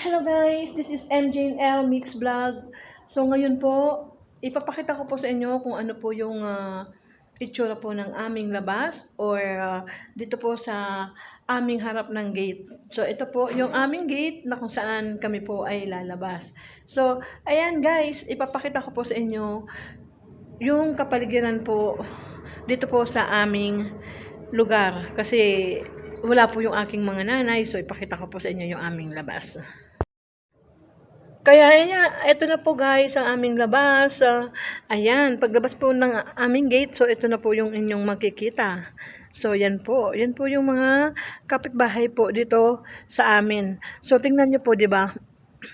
Hello guys, this is MJNL Mix Vlog. So ngayon po, ipapakita ko po sa inyo kung ano po yung ah, itsura po ng aming labas or ah, dito po sa aming harap ng gate. So ito po yung aming gate na kung saan kami po ay lalabas. So ayan guys, ipapakita ko po sa inyo yung kapaligiran po dito po sa aming lugar kasi wala po yung aking mga nanay so ipakita ko po sa inyo yung aming labas. Kaya ayan, ito na po guys ang aming labas. Ah, ayan, paglabas po ng aming gate, so ito na po yung inyong makikita. So yan po, yan po yung mga kapitbahay po dito sa amin. So tingnan niyo po, 'di ba?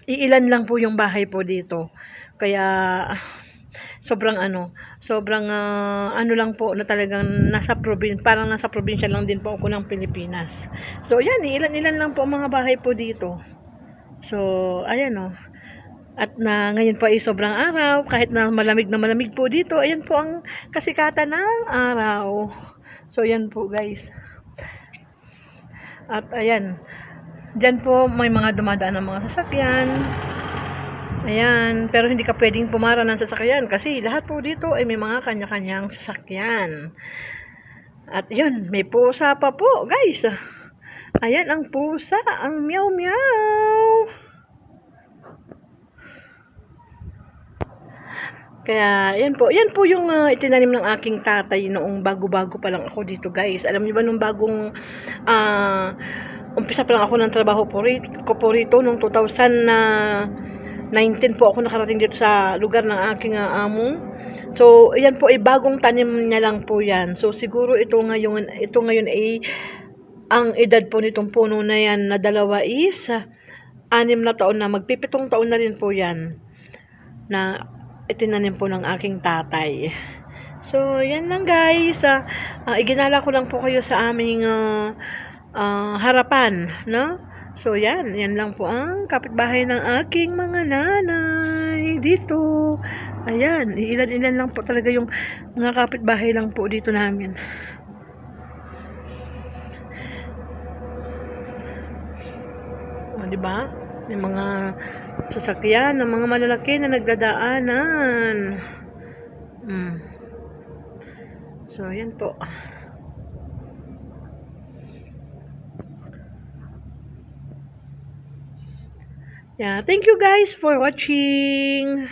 Iilan lang po yung bahay po dito. Kaya sobrang ano, sobrang ah, ano lang po na talagang nasa probinsya, parang nasa probinsya lang din po ako ng Pilipinas. So yan, ilan-ilan lang po mga bahay po dito. So, ayan o. At na ngayon po ay sobrang araw, kahit na malamig na malamig po dito, ayan po ang kasikatan ng araw. So, ayan po guys. At ayan, dyan po may mga dumadaan ng mga sasakyan. Ayan, pero hindi ka pwedeng pumara ng sasakyan kasi lahat po dito ay may mga kanya-kanyang sasakyan. At yun, may pusa pa po, guys. Ayan ang pusa, ang meow Kaya, yan po. Yan po yung ah, itinanim ng aking tatay noong bago-bago pa lang ako dito, guys. Alam niyo ba nung bagong ah, umpisa pa lang ako ng trabaho po rito, ko po rito noong 2000 na 19 po ako nakarating dito sa lugar ng aking ah, amo. So, yan po ay bagong tanim niya lang po yan. So, siguro ito ngayon, ito ngayon ay ang edad po nitong puno na yan na dalawa is anim na taon na, magpipitong taon na rin po yan na itinanim po ng aking tatay. So, yan lang guys. Ah, ah, iginala ko lang po kayo sa aming ah, ah, harapan, no? So, yan. Yan lang po ang kapitbahay ng aking mga nanay dito. Ayan. Ilan-ilan lang po talaga yung mga kapitbahay lang po dito namin. O, di ba? May mga sasakyan ng mga malalaki na nagdadaanan. Mm. So, yan po. Yeah, thank you guys for watching.